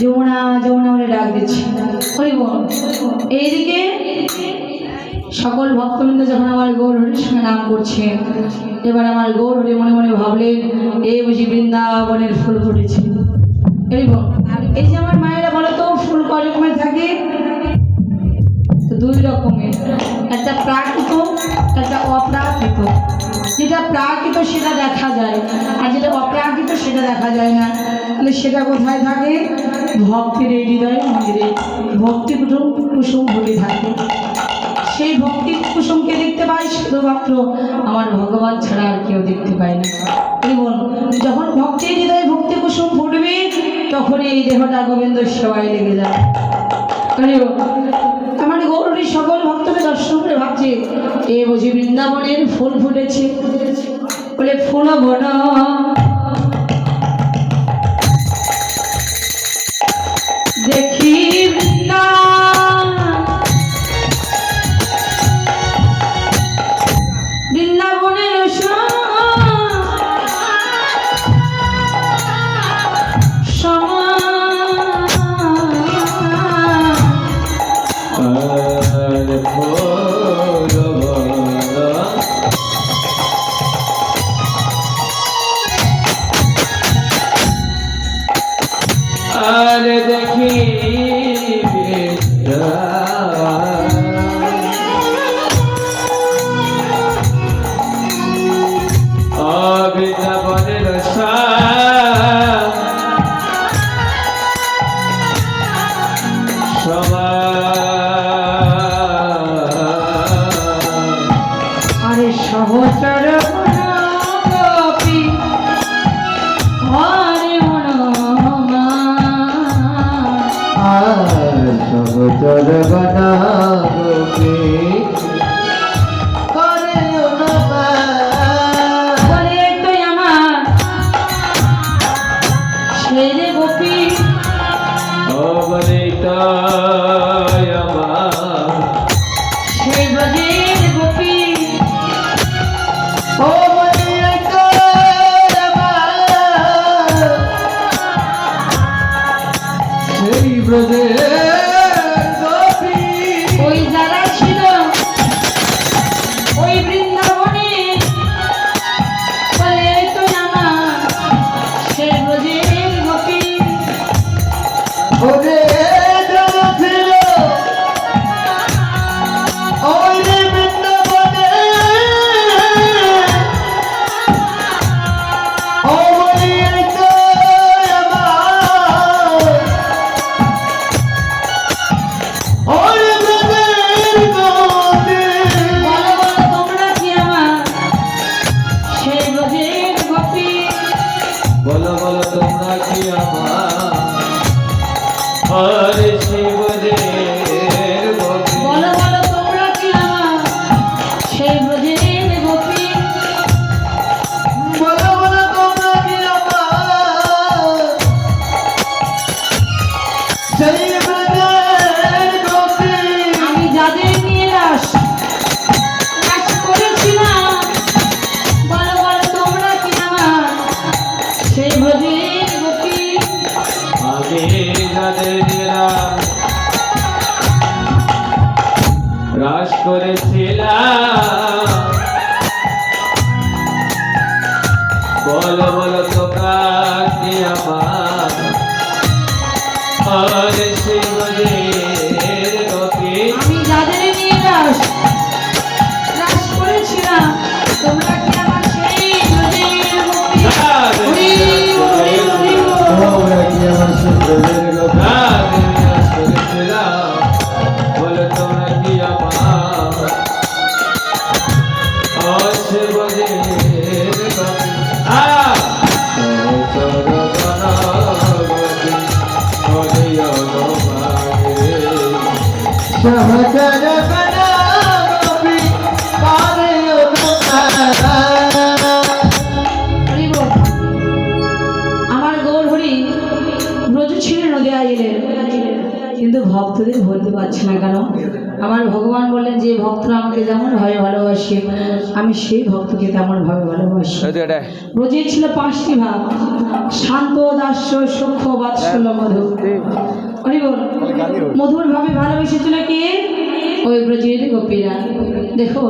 যমুনা যমুনা বলে ডাক দিচ্ছি। হরি বল। এইদিকে সকল ভক্তবৃন্দ যখন আমার গৌর হরির সঙ্গে নাম করছে, এবার আমার গৌর হরি মনে মনে ভাবলেন এই বুঝি বৃন্দাবনের ফুল ফুটেছে। এই বল। এই যে আমার মায়েরা বলো তো, ফুল ক রকমের থাকে? দুই রকমের। একটা প্রাকৃত, একটা অপ্রাকৃত। যেটা প্রাকৃত সেটা দেখা যায়, আর যেটা অপ্রাকৃত সেটা দেখা যায় না। তাহলে সেটা কোথায় থাকে? ভক্তির এই হৃদয় মন্দিরে। ভক্তি কুসুম কুসুম ভুলে থাকে। সেই ভক্তি কুসুমকে দেখতে পাই শুধুমাত্র আমার ভগবান ছাড়া আর কেউ দেখতে পায় না। এবং যখন ভক্তির হৃদয়ে ভক্তি কুসুম ফুটবে তখন এই দেহটা গোবিন্দ সেবায় লেগে যায়। আমার গৌরী সকল ভক্তকে দর্শন করে ভাবছে, এ বুঝি বৃন্দাবনের ফুল ফুটেছে। বলে, ফুল বন আর দেখি গোপী। অবলিতায় রাস করেছিলাম। বলো বলো হরে কিন্তু ভক্তদের বলতে পারছে না কেন? আমার ভগবান বললেন যে ভক্তরা আমাকে যেমন ভাবে ভালোবাসে আমি সেই ভক্তকে তেমন ভাবে ভালোবাসি। ব্রজের ছিল পাঁচটি ভাব শান্ত দাস্য সূক্ষ্ম বাৎসল্য মধু। বল মধুর ভাবে ভালোবেসেছিল কে ওই ব্রজের গোপীরা। দেখো।